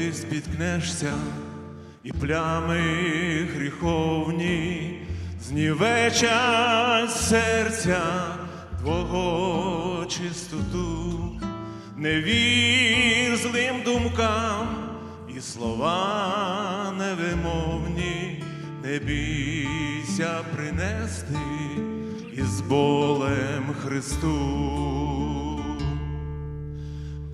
ти спіткнешся, і плями гріховні знівечать серця Твого чистоту, не вір злим думкам і слова невимовні, не бійся принести із болем Христу.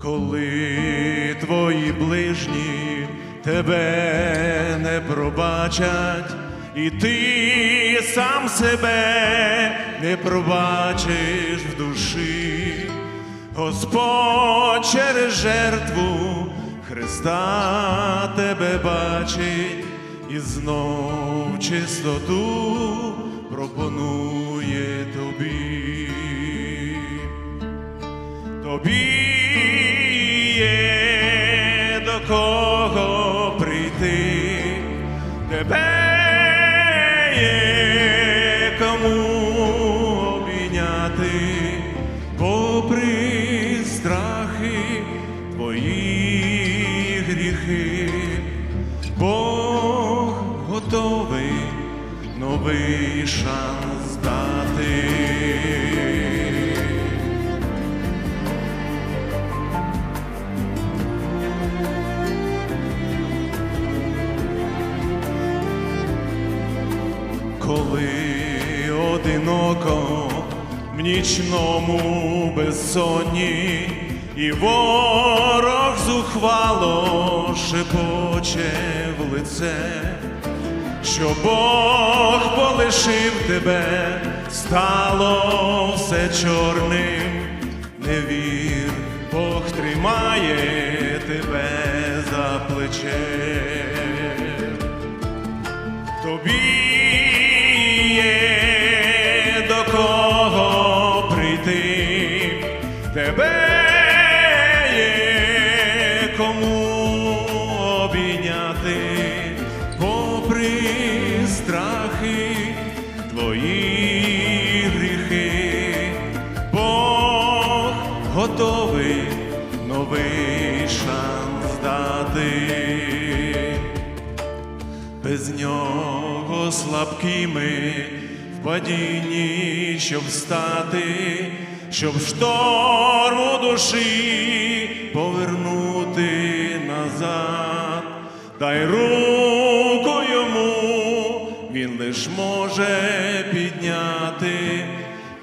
Коли твої ближні тебе не пробачать, і ти сам себе не пробачиш в душі, Господь через жертву Христа тебе бачить і знов чистоту пропонує тобі. Тобі кого прийти, тебе є кому обійняти, попри страхи твої гріхи, Бог готовий новий шанс дати. Коли одиноко в нічному безсонні, і ворог зухвало шепоче в лице, що Бог полишив тебе, стало все чорним, не вір, Бог тримає тебе за плече. Тобі кому обійняти, попри страхи твої гріхи, Бог готовий новий шанс дати. Без нього слабкими в падінні, щоб встати, щоб шторму душі дай руку йому, він лиш може підняти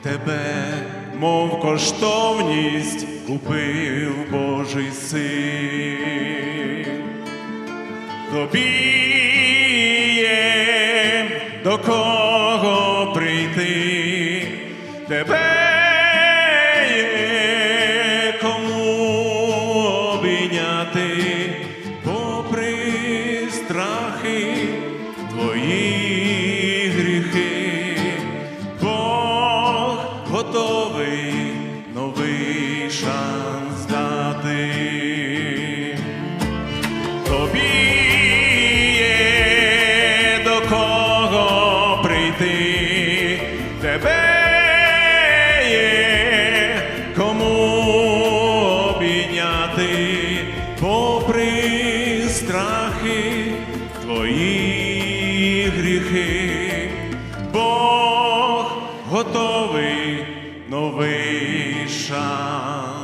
тебе, мов коштовність купив Божий син. Тобі є до кого прийти, тебе твої гріхи, Бог готовий новий шанс дати. Тобі є до кого прийти, тебе кому обійняти, попри страхи готовий новий шанс.